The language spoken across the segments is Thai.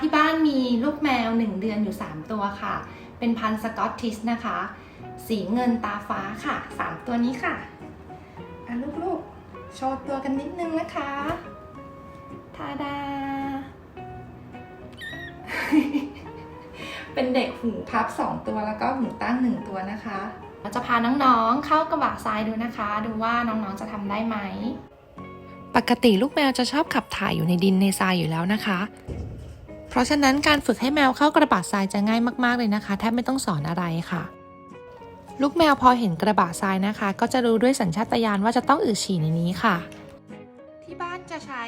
ที่บ้านมีลูกแมว 1 เดือนอยู่ 3 ตัวค่ะ เป็นพันธุ์สกอตทิชนะคะ สีเงินตาฟ้าค่ะ 3 ตัวนี้ค่ะอะลูกๆ โชว์ตัวกันนิดนึงนะคะทาดา เป็นเด็กหูพับ 2 ตัวแล้วก็หูตั้ง 1 ตัวนะคะ เราจะพาน้องๆเข้ากระบะทรายดูนะคะ ดูว่าน้องๆจะทำได้ไหมปกติลูกแมวจะชอบขับถ่ายอยู่ในดินในทรายอยู่แล้วนะคะ เพราะฉะนั้นการฝึกให้แมวเข้ากระบะทรายจะง่ายมากๆเลยนะคะ แทบไม่ต้องสอนอะไรค่ะ ลูกแมวพอเห็นกระบะทรายนะคะ ก็จะรู้ด้วยสัญชาตญาณว่าจะต้องอืดฉี่ในนี้ค่ะ ที่บ้านจะใช้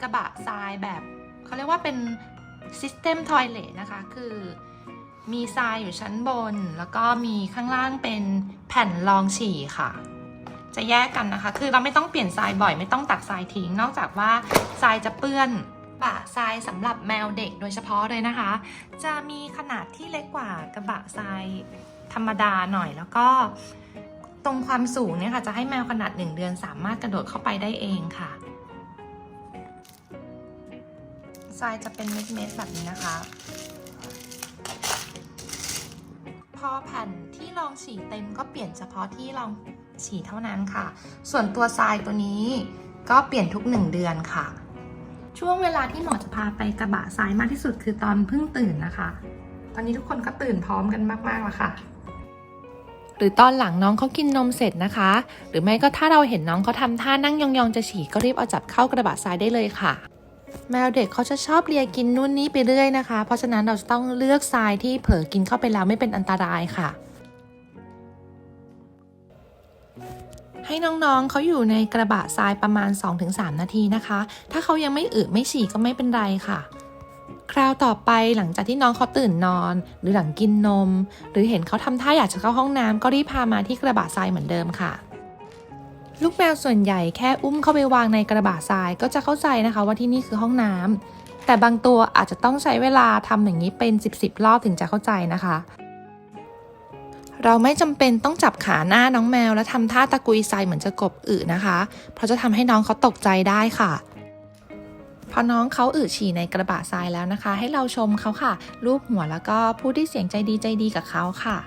กระบะทรายแบบเขาเรียกว่าเป็น System Toilet นะคะ คือมีทรายอยู่ชั้นบน แล้วก็มีข้างล่างเป็นแผ่นรองฉี่ค่ะ จะแยกกันนะคะ คือเราไม่ต้องเปลี่ยนทรายบ่อย ไม่ต้องตักทรายทิ้ง นอกจากว่าทรายจะเปื้อน บะทรายสำหรับแมวเด็กโดยเฉพาะเลยนะคะ จะมีขนาดที่เล็กกว่ากระบะทรายธรรมดาหน่อยแล้วก็ตรงความสูงเนี่ยค่ะ จะให้แมวขนาด 1 เดือนสามารถกระโดดเข้าไปได้เองค่ะทรายจะเป็นเม็ดๆแบบนี้นะคะ พอแผ่นที่รองฉี่เต็มก็เปลี่ยนเฉพาะที่รองฉี่เท่านั้นค่ะ ส่วนตัวทรายตัวนี้ก็เปลี่ยนทุกหนึ่งเดือนค่ะ ช่วงเวลาที่หมอจะพาไปกระบะทรายมากที่สุดคือตอนเพิ่งตื่นนะคะ ตอนนี้ทุกคนก็ตื่นพร้อมกันมากๆแล้วค่ะ หรือตอนหลังน้องเขากินนมเสร็จนะคะ หรือไม่ก็ถ้าเราเห็นน้องเขาทำท่านั่งยองๆจะฉี่ก็รีบเอาจับเข้ากระบะทรายได้เลยค่ะ แมวเด็กเขาจะชอบเลียกินนู่นนี่ไปเรื่อยนะคะ เพราะฉะนั้นเราจะต้องเลือกทรายที่เผลอกินเข้าไปแล้วไม่เป็นอันตรายค่ะ ให้น้องๆเขาอยู่ในกระบะทรายประมาณ 2-3 นาทีนะคะ ถ้าเขายังไม่อึไม่ฉี่ก็ไม่เป็นไรค่ะ คราวต่อไปหลังจากที่น้องเขาตื่นนอน หรือหลังกินนม หรือเห็นเขาทำท่าอยากจะเข้าห้องน้ำก็รีบพามาที่กระบะทรายเหมือนเดิมค่ะลูกแมวส่วนใหญ่แค่อุ้มเข้าไปวางในกระบะทรายก็จะเข้าใจนะคะว่าที่นี่คือห้องน้ำแต่บางตัวอาจจะต้องใช้เวลาทำอย่างนี้เป็น 10บสรอบถึงจะเข้าใจนะคะ เราไม่จำเป็นต้องจับขาหน้าน้องแมว แล้วทำท่าตะกุยทรายเหมือนจะกบอึนะคะ เพราะจะทำให้น้องเขาตกใจได้ค่ะ พอน้องเขาอึฉี่ในกระบะทรายแล้วนะคะ ให้เราชมเขาค่ะ รูปหัวแล้วก็พูดที่เสียงใจดีใจดีกับเขาค่ะ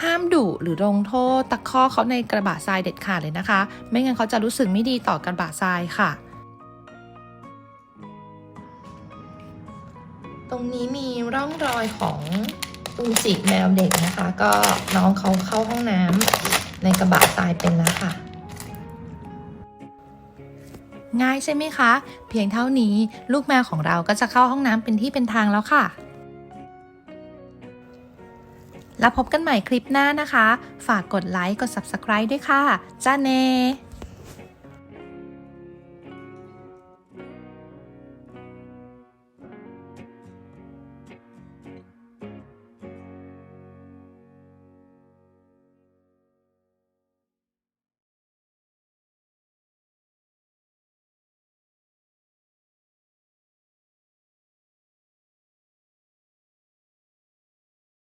ห้ามดุหรือลงโทษตะคอกเขาในกระบะทรายเด็ดขาดเลยนะคะ ไม่งั้นเขาจะรู้สึกไม่ดีต่อกระบะทรายค่ะตรงนี้มีร่องรอยของ อูจิแมวเด็กนะคะ ก็น้องเขาเข้าห้องน้ำในกระบะทรายเป็นแล้วค่ะ ง่ายใช่ไหมคะ เพียงเท่านี้ลูกแมวของเราก็จะเข้าห้องน้ำเป็นที่เป็นทางแล้วค่ะ แล้วพบกันใหม่คลิปหน้านะคะ ฝากกดไลค์กด Subscribe ด้วยค่ะจ้าเน